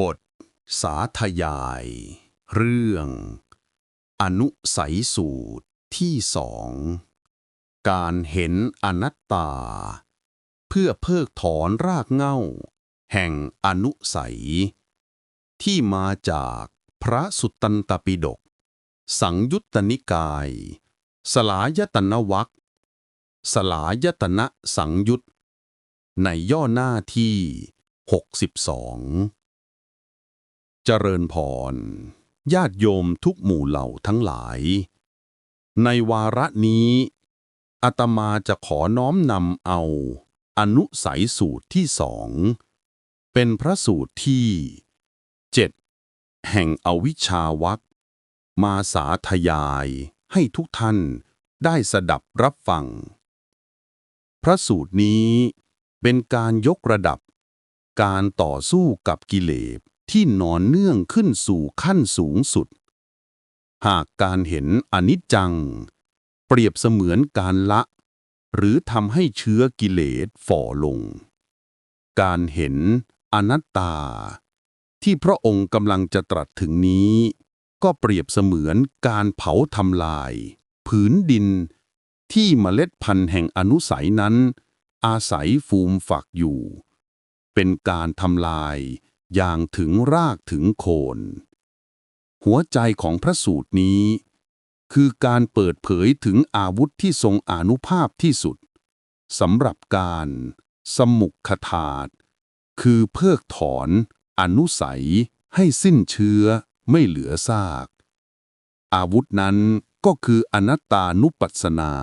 บท สาธยาย เรื่อง อนุสัยสูตรที่สอง การเห็นอนัตตา เพื่อเพิกถอนรากเหง้า แห่งอนุสัย ที่มาจากพระสุตตันตปิฎกสังยุตตนิกาย สลายตนวัคสลายตนะสังยุตในย่อหน้าที่ 62 เจริญพร ญาติโยมทุกหมู่เหล่าทั้งหลาย ในวาระนี้อาตมาจะขอน้อมนำเอา อนุสัยสูตรที่สอง เป็นพระสูตรที่เจ็ดแห่งอวิชชาวัคมาสาธยายให้ทุกท่านได้สดับรับฟัง พระสูตรนี้เป็นการยกระดับการต่อสู้กับกิเลส ที่นอนเนื่องขึ้นสู่ขั้นสูงสุด หากการเห็นอนิจจัง เปรียบเสมือนการละ หรือทำให้เชื้อกิเลสฝ่อลง การเห็นอนัตตา ที่พระองค์กำลังจะตรัสถึงนี้ ก็เปรียบเสมือนการเผาทำลาย ผืนดิน ที่เมล็ดพันธุ์แห่งอนุสัยนั้น อาศัยฟูมฝักอยู่ เป็นการทำลาย อย่างถึงรากถึงโคน หัวใจของพระสูตรนี้ คือการเปิดเผยถึงอาวุธที่ทรงอนุภาพที่สุดสำหรับการ สมุกขทาตคือเพิกถอน อนุสัย ให้สิ้นเชื้อไม่เหลือซาก อาวุธนั้นก็คืออนัตตานุปัสสนา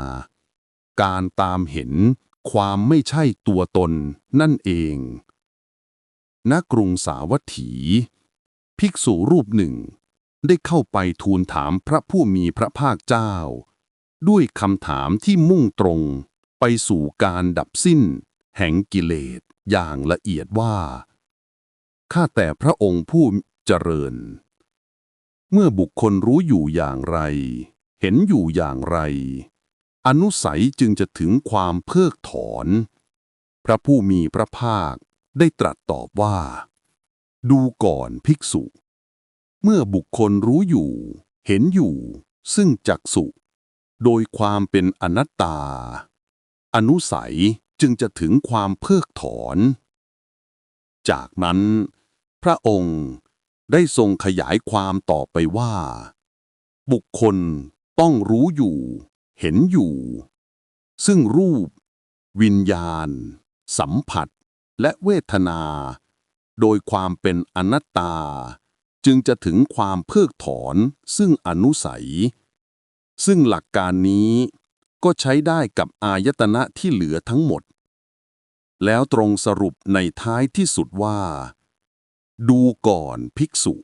การตามเห็นความไม่ใช่ตัวตนนั่นเอง ณกรุงสาวัตถี ภิกษุรูปหนึ่ง ได้เข้าไปทูลถามพระผู้มีพระภาคเจ้า ด้วยคำถามที่มุ่งตรงไปสู่การดับสิ้น แห่งกิเลสอย่างละเอียดว่า ข้าแต่พระองค์ผู้เจริญ เมื่อบุคคลรู้อยู่อย่างไร เห็นอยู่อย่างไร อนุสัยจึงจะถึงความเพิกถอน พระผู้มีพระภาค ได้ตรัสตอบว่า ดูก่อนภิกษุ เมื่อบุคคลรู้อยู่ เห็นอยู่ ซึ่งจักสุ โดยความเป็นอนัตตา อนุสัยจึงจะถึงความเพิกถอน จากนั้น พระองค์ได้ทรงขยายความต่อไปว่า บุคคลต้องรู้อยู่ เห็นอยู่ ซึ่งรูป วิญญาณ สัมผัส และเวทนา โดยความเป็นอนัตตา จึงจะถึงความเพิกถอนซึ่งอนุสัย ซึ่งหลักการนี้ก็ใช้ได้กับอายตนะที่เหลือทั้งหมด แล้วตรงสรุปในท้ายที่สุดว่า ดูก่อนภิกษุ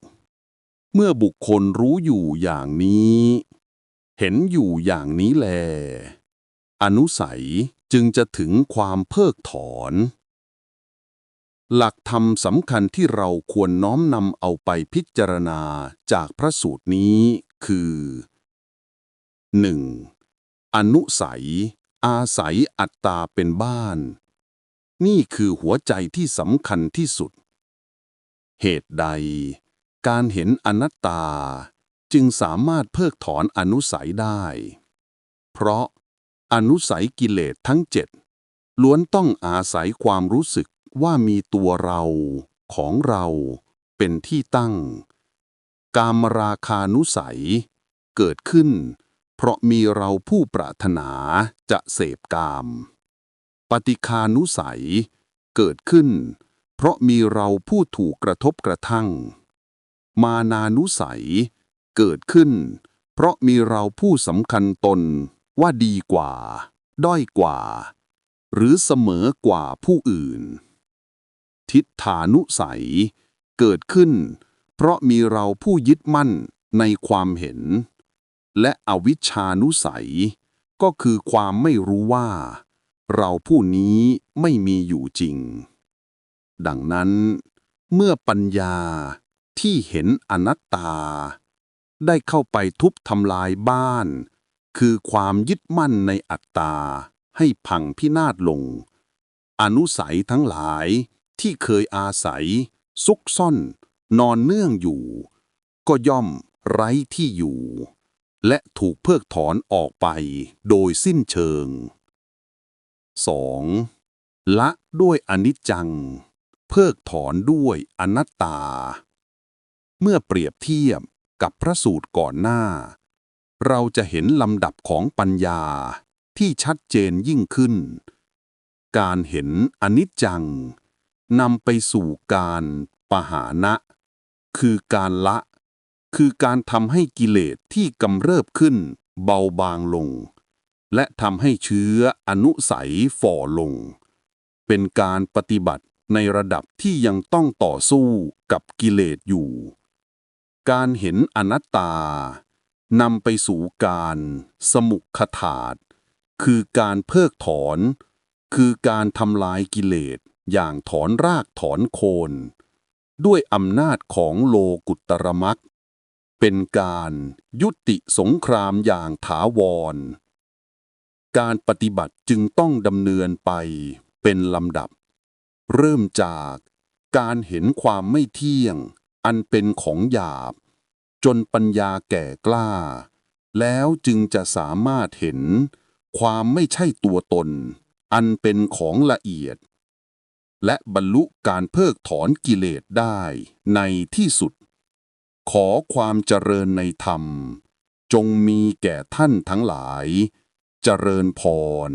เมื่อบุคคลรู้อยู่อย่างนี้ เห็นอยู่อย่างนี้แล อนุสัยจึงจะถึงความเพิกถอน หลักธรรมสำคัญที่เราควรน้อมนำเอาไปพิจารณาจากพระสูตรนี้คือ 1. อนุสัย อาศัยอัตตาเป็นบ้าน นี่คือหัวใจที่สำคัญที่สุด เหตุใด การเห็นอนัตตาจึงสามารถเพิกถอนอนุสัยได้ เพราะอนุสัยกิเลสทั้งเจ็ดล้วนต้องอาศัยความรู้สึก ว่ามีตัวเราของเราเป็นที่ตั้ง กามราคานุสัย เกิดขึ้น เพราะมีเราผู้ปรารถนาจะเสพกาม ปฏิคานุสัย เกิดขึ้น เพราะมีเราผู้ถูกกระทบกระทั่ง มานานุสัย เกิดขึ้น เพราะมีเราผู้สำคัญตนว่าดีกว่า ด้อยกว่า หรือเสมอกว่าผู้อื่น ทิฏฐานุสัย เกิดขึ้น เพราะมีเราผู้ยึดมั่นในความเห็น และอวิชชานุสัย ก็คือความไม่รู้ว่า เราผู้นี้ไม่มีอยู่จริง ดังนั้น เมื่อปัญญาที่เห็นอนัตตา ได้เข้าไปทุบทำลายบ้าน คือความยึดมั่นในอัตตาให้พังพินาศลง อนุสัยทั้งหลาย ที่เคยอาศัย ซุกซ่อน นอนเนื่องอยู่ ก็ย่อมไร้ที่อยู่ และถูกเพิกถอนออกไปโดยสิ้นเชิง 2. ละด้วยอนิจจัง เพิกถอนด้วยอนัตตา เมื่อเปรียบเทียบกับพระสูตรก่อนหน้า เราจะเห็นลำดับของปัญญาที่ชัดเจนยิ่งขึ้น การเห็นอนิจจัง นำไปสู่การปหานะ คือการละ คือการทำให้กิเลสที่กำเริบขึ้น เบาบางลง และทำให้เชื้ออนุสัยฝ่อลง เป็นการปฏิบัติในระดับที่ยังต้องต่อสู้กับกิเลสอยู่ การเห็นอนัตตานำไปสู่การสมุขถาดคือการเพิกถอน คือการทำลายกิเลส อย่างถอนรากถอนโคน ด้วยอำนาจของโลกุตรมักเป็นการยุติสงครามอย่างถาวร การปฏิบัติจึงต้องดำเนินไปเป็นลำดับ เริ่มจากการเห็นความไม่เที่ยง อันเป็นของหยาบ จนปัญญาแก่กล้า แล้วจึงจะสามารถเห็นความไม่ใช่ตัวตน อันเป็นของละเอียด และบรรลุการเพิกถอนกิเลสได้ในที่สุด ขอความเจริญในธรรม จงมีแก่ท่านทั้งหลาย เจริญพร